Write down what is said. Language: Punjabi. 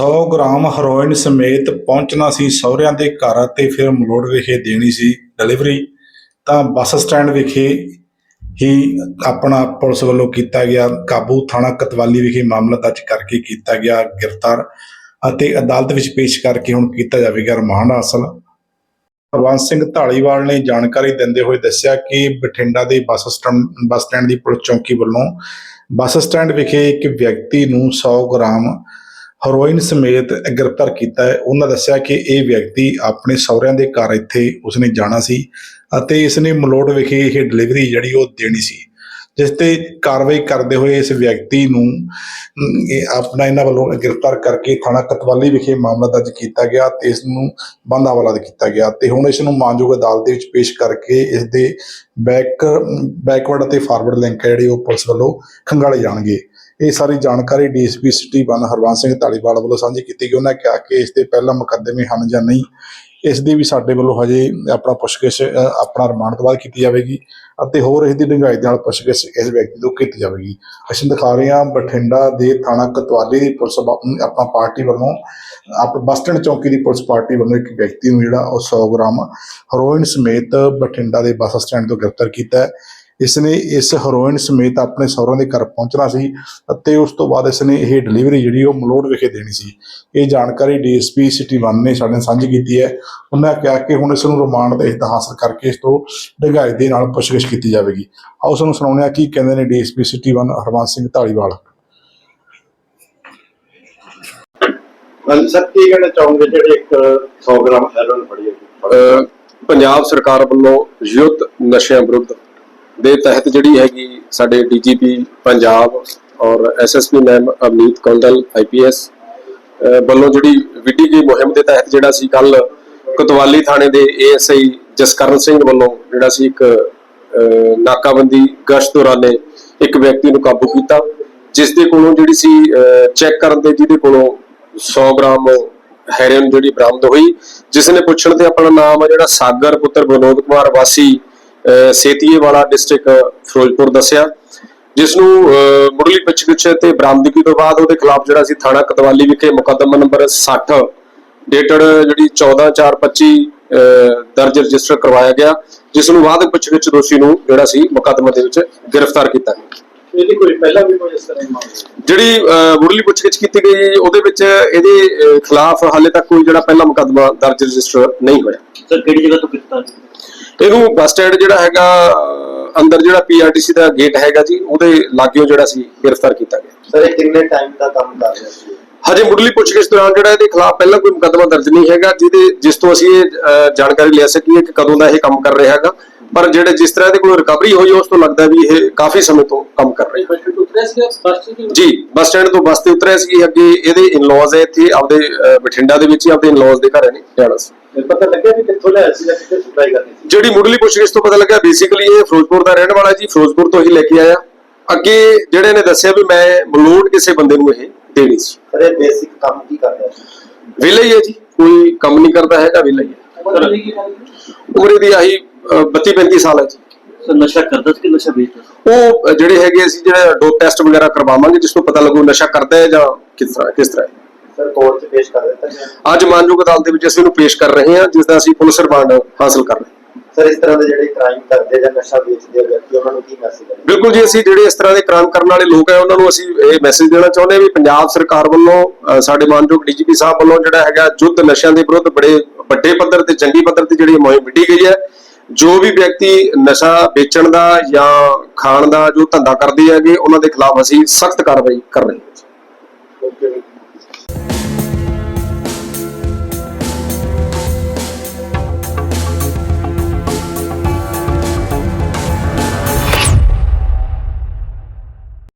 100 ਗ੍ਰਾਮ ਹੈਰੋਇਨ ਸਮੇਤ ਪਹੁੰਚਣਾ ਸੀ ਸਹੁਰਿਆਂ ਦੇ ਘਰ ਤੇ ਫਿਰ ਮਲੋੜ ਵਿਖੇ ਦੇਣੀ ਸੀ ਡਿਲੀਵਰੀ ਤਾਂ ਬੱਸ ਸਟੈਂਡ ਵਿਖੇ ਹੀ ਆਪਣਾ ਪੁਲਿਸ ਵੱਲੋਂ ਕੀਤਾ ਗਿਆ ਕਾਬੂ। ਥਾਣਾ ਕਤਵਾਲੀ ਵਿਖੇ ਮਾਮਲਾ ਦਰਜ ਕਰਕੇ ਕੀਤਾ ਗਿਆ ਗ੍ਰਿਫਤਾਰ ਅਤੇ ਅਦਾਲਤ ਵਿੱਚ ਪੇਸ਼ ਕਰਕੇ ਹੁਣ ਕੀਤਾ ਜਾਵੇਗਾ ਰਿਮਾਂਡ। ਹਾਸਲ ਹਰਵੰਸ ਸਿੰਘ ਢਾਲੀਵਾਲ ਨੇ ਜਾਣਕਾਰੀ ਦਿੰਦੇ ਹੋਏ ਦੱਸਿਆ ਕਿ ਬਠਿੰਡਾ ਦੇ ਬੱਸ ਸਟੈਂਡ ਬੱਸ ਸਟੈਂਡ ਦੀ ਪੁਲਿਸ ਚੌਕੀ ਵੱਲੋਂ ਬੱਸ ਸਟੈਂਡ ਵਿਖੇ ਇੱਕ ਵਿਅਕਤੀ ਨੂੰ 100 ਗ੍ਰਾਮ ਹੈਰੋਇਨ ਸਮੇਤ ਗ੍ਰਿਫਤਾਰ ਕੀਤਾ ਹੈ। ਉਹਨਾਂ ਦੱਸਿਆ ਕਿ ਇਹ ਵਿਅਕਤੀ ਆਪਣੇ ਸਹੁਰਿਆਂ ਦੇ ਘਰ ਇੱਥੇ ਉਸਨੇ ਜਾਣਾ ਸੀ ਅਤੇ ਇਸਨੇ ਮਲੋੜ ਵਿਖੇ ਇਹ ਡਿਲੀਵਰੀ ਜਿਹੜੀ ਉਹ ਦੇਣੀ ਸੀ, ਜਿਸ ਤੇ ਕਾਰਵਾਈ ਕਰਦੇ ਹੋਏ ਇਸ ਵਿਅਕਤੀ ਨੂੰ ਆਪਣਾ ਇਹਨਾਂ ਵੱਲੋਂ ਗ੍ਰਿਫਤਾਰ ਕਰਕੇ ਥਾਣਾ ਕਤਵਾਲੀ ਵਿਖੇ ਮਾਮਲਾ ਦਰਜ ਕੀਤਾ ਗਿਆ ਤੇ ਇਸ ਨੂੰ ਬੰਦ ਹਵਾਲਾ ਕੀਤਾ ਗਿਆ ਤੇ ਹੁਣ ਇਸ ਨੂੰ ਮਾਨਯੋਗ ਅਦਾਲਤ ਦੇ ਵਿੱਚ ਪੇਸ਼ ਕਰਕੇ ਇਸ ਦੇ ਬੈਕ ਬੈਕਵਰਡ ਅਤੇ ਫਾਰਵਰਡ ਲਿੰਕ ਹੈ ਜਿਹੜੀ ਉਹ ਪੁਲਿਸ ਵੱਲੋਂ ਖੰਗਾਲੇ ਜਾਣਗੇ। ਇਹ ਸਾਰੀ ਜਾਣਕਾਰੀ DSP city one Harvans Singh Dhaliwal ਵੱਲੋਂ ਸਾਂਝੀ ਕੀਤੀ ਗਈ। ਉਹਨਾਂ ਕਿਹਾ ਕਿ ਇਸ ਤੇ ਪਹਿਲਾਂ ਮੁਕੱਦਮੇ ਹਨ ਜਾਂ ਨਹੀਂ, ਇਸ ਦੀ ਵੀ ਸਾਡੇ ਵੱਲੋਂ ਹਜੇ ਆਪਣਾ ਪੁੱਛਗਿੱਛ ਆਪਣਾ ਰਿਮਾਂਡ ਤੋਂ ਬਾਅਦ ਕੀਤੀ ਜਾਵੇਗੀ ਅਤੇ ਹੋਰ ਇਸ ਦੀ ਡੂੰਘਾਈ ਦੇ ਨਾਲ ਪੁੱਛਗਿੱਛ ਇਸ ਵਿਅਕਤੀ ਤੋਂ ਕੀਤੀ ਜਾਵੇਗੀ। ਅਸੀਂ ਦਿਖਾ ਰਹੇ ਹਾਂ ਬਠਿੰਡਾ ਦੇ ਥਾਣਾ ਕਤਵਾਲੀ ਦੀ ਪੁਲਿਸ ਵਾ- ਆਪਣਾ ਪਾਰਟੀ ਵੱਲੋਂ, ਆਪ ਬੱਸ ਸਟੈਂਡ ਚੌਕੀ ਦੀ ਪੁਲਿਸ ਪਾਰਟੀ ਵੱਲੋਂ ਇੱਕ ਵਿਅਕਤੀ ਨੂੰ ਜਿਹੜਾ ਉਹ 100 ਗ੍ਰਾਮ ਹੈਰੋਇਨ ਸਮੇਤ ਬਠਿੰਡਾ ਦੇ ਬੱਸ ਸਟੈਂਡ ਤੋਂ ਗ੍ਰਿਫਤਾਰ ਕੀਤਾ ਹੈ। ਇਸ ਨੇ ਇਸ ਹੈਰੋਇਨ ਸਮੇਤ ਆਪਣੇ ਸਹੁਰਿਆਂ ਦੇ ਘਰ ਪਹੁੰਚਣਾ ਸੀ ਅਤੇ ਉਸ ਤੋਂ ਬਾਅਦ ਇਸ ਨੇ ਇਹ ਡਿਲੀਵਰੀ ਜਿਹੜੀ ਉਹ ਮਲੋੜ ਵਿਖੇ ਦੇਣੀ ਸੀ। ਇਹ ਜਾਣਕਾਰੀ ਡੀਐਸਪੀ ਸਿਟੀ 1 ਨੇ ਸਾਡੇ ਨਾਲ ਸਾਂਝੀ ਕੀਤੀ ਹੈ। ਉਹਨਾਂ ਕਿਹਾ ਕਿ ਹੁਣ ਇਸ ਨੂੰ ਰਿਮਾਂਡ ਦੇ ਹਿੱਤ ਹਾਸਲ ਕਰਕੇ ਇਸ ਤੋਂ ਡੂੰਘਾਈ ਦੇ ਨਾਲ ਪੁੱਛਗਿੱਛ ਕੀਤੀ ਜਾਵੇਗੀ। ਆਓ ਤੁਹਾਨੂੰ ਸੁਣਾਉਂਦੇ ਹਾਂ ਕੀ ਕਹਿੰਦੇ ਨੇ DSP city 1 Harvans Singh Dhaliwal sir ਕੀ ਕਹਿਣਾ ਚਾਹੋਗੇ ਜਿਹੜੇ ਇੱਕ 100 ਗ੍ਰਾਮ ਹੈਰੋਇਨ ਫੜੀ ਪੰਜਾਬ ਸਰਕਾਰ ਵੱਲੋਂ ਯੁੱਧ ਨਸ਼ਿਆਂ ਵਿਰੁੱਧ ਦੇ ਤਹਿਤ ਜਿਹੜੀ ਹੈਗੀ ਸਾਡੇ ਡੀਜੀਪੀ ਪੰਜਾਬ ਔਰ SSP ma'am Amneet Kondal IPS ਵੱਲੋਂ ਜਿਹੜੀ ਵਿੱਢੀ ਗਈ ਮੁਹਿੰਮ ਦੇ ਤਹਿਤ ਜਿਹੜਾ ਸੀ ਕੱਲ ਕੋਤਵਾਲੀ ਥਾਣੇ ਦੇ ਏਐਸਆਈ ਜਸਕਰਨ ਸਿੰਘ ਵੱਲੋਂ ਜਿਹੜਾ ਸੀ ਇੱਕ ਨਾਕਾਬੰਦੀ ਗਸ਼ਤ ਦੌਰਾਨੇ ਇੱਕ ਵਿਅਕਤੀ ਨੂੰ ਕਾਬੂ ਕੀਤਾ, ਜਿਸ ਦੇ ਕੋਲੋਂ ਜਿਹੜੀ ਸੀ ਚੈੱਕ ਕਰਨ ਤੇ ਜਿਹਦੇ ਕੋਲੋਂ 100 ਗ੍ਰਾਮ ਹੈਰੋਇਨ ਜਿਹੜੀ ਬਰਾਮਦ ਹੋਈ, ਜਿਸ ਨੇ ਪੁੱਛਣ ਤੇ ਆਪਣਾ ਨਾਮ ਆ ਜਿਹੜਾ ਸਾਗਰ ਪੁੱਤਰ ਵਿਨੋਦ ਕੁਮਾਰ ਵਾਸੀ ਸੇਤੀਏ ਵਾਲਾ ਡਿਸਟ੍ਰਿਕਟ ਫਿਰੋਜ਼ਪੁਰ ਦੱਸਿਆ। ਜਿਸ ਨੂੰ ਮੁੱਢਲੀ ਪੁੱਛਗਿੱਛ ਤੇ ਬਰਾਮਦਗੀ ਤੋਂ ਬਾਅਦ ਉਹਦੇ ਖਿਲਾਫ ਜਿਹੜਾ ਸੀ ਥਾਣਾ ਕਤਵਾਲੀ ਵਿਖੇ ਮੁਕੱਦਮਾ ਨੰਬਰ 60 ਡੇਟਡ ਜਿਹੜੀ 14425 ਅਹ, ਦਰਜ ਰਜਿਸਟਰ ਕਰਵਾਇਆ ਗਿਆ ਜਿਸ ਨੂੰ ਬਾਅਦ ਪੁੱਛਗਿੱਛ ਦੋਸ਼ੀ ਨੂੰ ਜਿਹੜਾ ਸੀ ਮੁਕੱਦਮੇ ਦੇ ਵਿੱਚ ਗ੍ਰਿਫਤਾਰ ਕੀਤਾ ਗਿਆ। ਇਹਦੀ ਕੋਈ ਪਹਿਲਾਂ ਵੀ ਕੋਈ ਇਸ ਤਰ੍ਹਾਂ ਦੀ ਮਾਮਲਾ ਜਿਹੜੀ ਅਹ, ਮੁੱਢਲੀ ਪੁੱਛਗਿੱਛ ਕੀਤੀ ਗਈ ਉਹਦੇ ਵਿੱਚ ਇਹਦੇ ਖਿਲਾਫ ਹਾਲੇ ਤੱਕ ਕੋਈ ਜਿਹੜਾ ਪਹਿਲਾ ਮੁਕੱਦਮਾ ਦਰਜ ਰਜਿਸਟਰ ਨਹੀਂ ਹੋਇਆ। ਸਰ ਕਿਹੜੀ ਜਗ੍ਹਾ ਤੋਂ ਕੀਤਾ? ਇਹਨੂੰ ਬੱਸ ਸਟੈਂਡ ਜਿਹੜਾ ਹੈਗਾ ਅੰਦਰ ਜਿਹੜਾ ਪੀਆਰਟੀਸੀ ਦਾ ਗੇਟ ਹੈਗਾ ਜੀ ਉਹਦੇ ਲਾਗਿਓ ਜਿਹੜਾ ਸੀ ਗ੍ਰਿਫਤਾਰ ਕੀਤਾ ਗਿਆ। ਸਰ ਇਹ ਕਿੰਨੇ ਟਾਈਮ ਦਾ ਕੰਮ ਕਰ ਰਿਹਾ ਸੀ? ਹਜੇ ਮੁੱਢਲੀ ਪੁੱਛਗਿੱਛ ਦੌਰਾਨ ਜਿਹੜਾ ਇਹਦੇ ਖਿਲਾਫ ਪਹਿਲਾਂ ਕੋਈ ਮੁਕੱਦਮਾ ਦਰਜ ਨਹੀਂ ਹੈਗਾ ਜਿਹਦੇ ਜਿਸ ਤੋਂ ਅਸੀਂ ਇਹ ਜਾਣਕਾਰੀ ਲੈ ਸਕੀਏ ਕਿ ਕਦੋਂ ਦਾ ਇਹ ਕੰਮ ਕਰ ਰਿਹਾ ਹੈਗਾ। ਪਰ ਜਿਹੜੇ ਜਿਸ ਤਰ੍ਹਾਂ ਇਹਦੇ ਕੋਲ ਰਿਕਵਰੀ ਹੋਈ ਉਸ ਤੋਂ ਲੱਗਦਾ ਵੀ ਇਹ ਕਾਫੀ ਸਮੇਂ ਤੋਂ ਕੰਮ ਕਰ ਰਿਹਾ ਬਸ ਜੀ ਬੱਸ ਸਟੈਂਡ ਤੋਂ ਬੱਸ ਤੇ ਉਤਰਿਆ ਸੀ ਅੱਗੇ ਇਹਦੇ ਇਨ-ਲॉज ਹੈ ਇੱਥੇ ਆਪਦੇ ਬਠਿੰਡਾ ਦੇ ਵਿੱਚ ਹੀ ਆਪਦੇ ਇਨ-ਲॉज ਦੇ ਘਰ ਨੇ ਜਾਣਾ ਸੀ ਪਤਾ ਲੱਗਿਆ ਵੀ ਕਿੱਥੋਂ ਲਿਆ ਸੀ ਜਾਂ ਕਿੱਥੇ ਸਪਲਾਈ ਕਰਨੀ ਸੀ। ਜਿਹੜੀ ਮੁੱਢਲੀ ਪੁੱਛਗਿੱਛ ਤੋਂ ਪਤਾ ਲੱਗਾ ਬੇਸਿਕਲੀ ਇਹ ਫਿਰੋਜ਼ਪੁਰ ਦਾ ਰਹਿਣ ਵਾਲਾ ਜੀ ਫਿਰੋਜ਼ਪੁਰ ਤੋਂ ਹੀ ਲੈ ਕੇ ਆਇਆ। ਅੱਗੇ ਜਿਹੜੇ ਨੇ ਦੱਸਿਆ ਵੀ ਮੈਂ ਮਲੋੜ ਕਿਸੇ ਬੰਦੇ ਨੂੰ ਇਹ ਦੇਣੀ ਸੀ। ਇਹ ਬੇਸਿਕ ਕੰਮ ਕੀ ਕਰ ਰਿਹਾ ਸੀ ਵਿਹਲਾ ਹੀ ਹੈ ਜੀ ਕੋਈ ਕੰਮ ਨਹੀਂ ਕਰਦਾ ਹੈਗਾ ਵਿਹਲਾ ਹੀ ਉਮਰ ਦੀ ਆਹੀ 32 35 ਸਾਲ ਹੈ ਜੀ। ਨਸ਼ਾ ਕਰਦਾ ਸੀ ਕਿ ਨਸ਼ਾ ਵੇਚਦਾ ਸੀ? ਉਹ ਜਿਹੜੇ ਹੈਗੇ ਅਸੀਂ ਜਿਹੜਾ ਡੋਪ ਟੈਸਟ ਵਗੈਰਾ ਕਰਵਾਵਾਂਗੇ ਜਿਸ ਤੋਂ ਪਤਾ ਲੱਗੂ ਨਸ਼ਾ ਕਰਦਾ ਹੈ ਜਾਂ ਕਿਸ ਤਰ੍ਹਾਂ ਕਿਸ ਤਰ੍ਹਾਂ। ਸਰ ਕੋਰਟ 'ਚ ਪੇਸ਼ ਕਰ ਦਿੱਤਾ ਗਿਆ। ਅੱਜ ਮਾਨਯੋਗ ਅਦਾਲਤ ਦੇ ਵਿੱਚ ਅਸੀਂ ਇਹਨੂੰ ਪੇਸ਼ ਕਰ ਰਹੇ ਹਾਂ ਜਿਸ ਦਾ ਅਸੀਂ ਪੁਲਿਸ ਰਿਮਾਂਡ ਹਾਸਲ ਕਰ ਰਹੇ ਹਾਂ। ਸਰ ਇਸ ਤਰ੍ਹਾਂ ਦੇ ਜਿਹੜੇ ਕ੍ਰਾਈਮ ਕਰਦੇ ਜਾਂ ਨਸ਼ਾ ਵੇਚਦੇ ਵਿਅਕਤੀ ਉਹਨਾਂ ਨੂੰ ਕੀ ਮੈਸੇਜ ਹੈ? ਬਿਲਕੁਲ ਜੀ ਅਸੀਂ ਜਿਹੜੇ ਇਸ ਤਰ੍ਹਾਂ ਦੇ ਕ੍ਰਾਈਮ ਕਰਨ ਵਾਲੇ ਲੋਕ ਹੈ ਉਹਨਾਂ ਨੂੰ ਅਸੀਂ ਇਹ ਮੈਸੇਜ ਦੇਣਾ ਚਾਹੁੰਦੇ ਹਾਂ ਵੀ ਪੰਜਾਬ ਸਰਕਾਰ ਵੱਲੋਂ ਸਾਡੇ ਮਾਨਯੋਗ ਡੀਜੀਪੀ ਸਾਹਿਬ ਵੱਲੋਂ ਜਿਹੜਾ ਹੈਗਾ ਯੁੱਧ ਨਸ਼ਿਆਂ ਦੇ ਵਿਰੁੱਧ ਬੜੇ ਵੱਡੇ ਪੱਧਰ ਤੇ ਜੰਗੀ ਪੱਧਰ ਤੇ ਜਿਹੜੀ ਮੁਹਿੰਮ ਵਿੱਢੀ ਗਈ ਹੈ। ਜੋ ਵੀ ਵਿਅਕਤੀ ਨਸ਼ਾ ਵੇਚਣ ਦਾ ਜਾਂ ਖਾਣ ਦਾ ਜੋ ਧੰਦਾ ਕਰਦੇ ਹੈਗੇ ਉਹਨਾਂ ਦੇ ਖਿਲਾਫ ਅਸੀਂ ਸਖਤ ਕਾਰਵਾਈ ਕਰ ਰਹੇ ਹਾਂ। ਓਕੇ